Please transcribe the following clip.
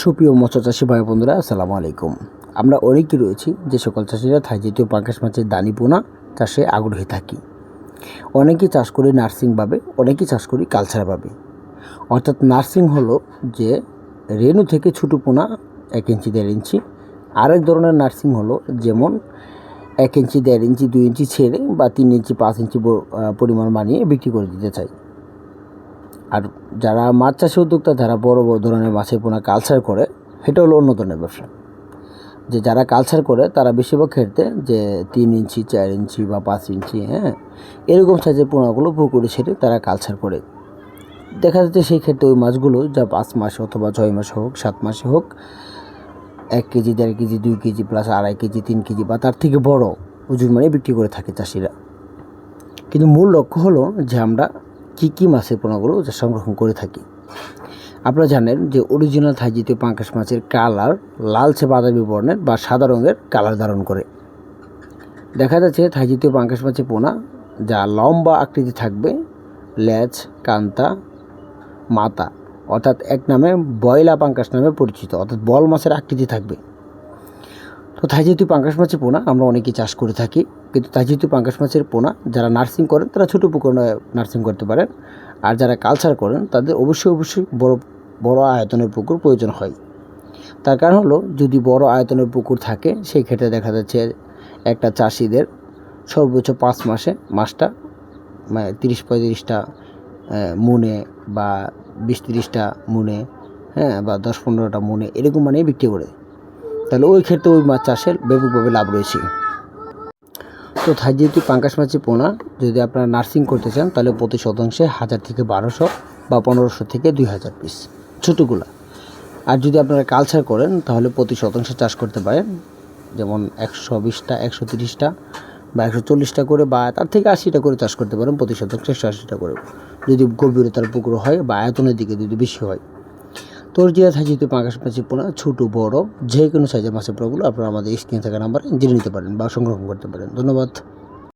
সুপ্রিয় মৎস্য চাষি ভাই বন্ধুরা, আসসালামু আলাইকুম। আমরা অনেকেই রয়েছি, যে সকল চাষিরা থাই জাতীয় পাঙ্কাশ মাছের দানি পোনা চাষে আগ্রহী থাকি। অনেকেই চাষ করি নার্সিংভাবে অনেকেই চাষ করি কালচারভাবে অর্থাৎ নার্সিং হলো যে রেণু থেকে ছোটো পোনা এক ইঞ্চি, দেড় ইঞ্চি, আরেক ধরনের নার্সিং হলো যেমন এক ইঞ্চি, দেড় ইঞ্চি, দুই ইঞ্চি ছেড়ে বা তিন ইঞ্চি, পাঁচ ইঞ্চি পরিমাণ বানিয়ে বিক্রি করে দিতে চাই। আর যারা মাছ চাষি উদ্যোক্তা, যারা বড় বড় ধরনের মাছের পোনা কালচার করে, সেটা হলো অন্য ধরনের ব্যবসা। যে যারা কালচার করে, তারা বেশিরভাগ ক্ষেত্রে যে তিন ইঞ্চি, চার ইঞ্চি বা পাঁচ ইঞ্চি হ্যাঁ এরকম সাইজের পোনাগুলো পুকুরে ছেড়ে তারা কালচার করে। দেখা যাচ্ছে সেই ক্ষেত্রে ওই মাছগুলো যা পাঁচ মাস অথবা ছয় মাসে হোক, সাত মাসে হোক, এক কেজি, দেড় কেজি, দুই কেজি প্লাস আড়াই কেজি, তিন কেজি বা তার থেকে বড় ওজন মানে বিক্রি করে থাকে চাষিরা। কিন্তু মূল লক্ষ্য হলো যে আমরা কী কী মাছের পোনাগুলো যা সংরক্ষণ করে থাকি? আপনারা জানেন যে অরিজিনাল থাই জাতীয় পাঙ্কাশ মাছের কালার লালচে বাদামি বর্ণের বা সাদা রঙের কালার ধারণ করে। দেখা যাচ্ছে থাই জাতীয় পাঙ্কাশ মাছের পোনা যা লম্বা আকৃতি থাকবে, লেজ, কান্তা, মাতা, অর্থাৎ এক নামে বয়লা পাঙ্কাশ নামে পরিচিত, অর্থাৎ বল মাছের আকৃতি থাকবে। তো থাই জাতীয় পাঙ্কাশ মাছের পোনা, আমরা অনেকেই চাষ করে থাকি, কিন্তু থাই জাতীয় পাঙ্কাশ মাছের পোনা, যারা নার্সিং করেন, তারা ছোটো পুকুর নার্সিং করতে পারেন। আর যারা কালচার করেন, তাদের অবশ্যই অবশ্যই বড় বড় আয়তনের পুকুর প্রয়োজন হয়। তার কারণ হলো, যদি বড় আয়তনের পুকুর থাকে, সেই ক্ষেত্রে দেখা যাচ্ছে একটা চাষিদের সর্বোচ্চ পাঁচ মাসে মাছটা মানে তিরিশ পঁয়ত্রিশটা মুনে বা বিশ তিরিশটা মুনে হ্যাঁ বা দশ পনেরোটা মুনে, এরকম মানে বিক্রি করে। তাহলে ওই ক্ষেত্রে ওই মাছ চাষের ব্যাপকভাবে লাভ রয়েছে। তো থাই যেহেতু পাঙ্কাশ মাছের পোনা, যদি আপনারা নার্সিং করতে চান, তাহলে প্রতি শতাংশে হাজার থেকে বারোশো বা পনেরোশো থেকে দুই হাজার পিস ছোটোগুলা। আর যদি আপনারা কালচার করেন, তাহলে প্রতি শতাংশে চাষ করতে পারেন। যেমন একশো বিশটা, একশো তিরিশটা বা একশো চল্লিশটা করে বা তার থেকে আশিটা করে চাষ করতে পারেন, প্রতি শতাংশে একশো আশিটা করে। যদি গভীরতার পুকুর হয় বা আয়তনের দিকে যদি বেশি হয়। তোর যে থাকি পাঙ্কাশ মাছের পোনা, ছোটো, বড় যে কোনো সাইজের মাছের পোনাগুলো আপনারা আমাদের স্ক্রিনে থাকা নাম্বারে জেনে নিতে পারেন বা সংরক্ষণ করতে পারেন। ধন্যবাদ।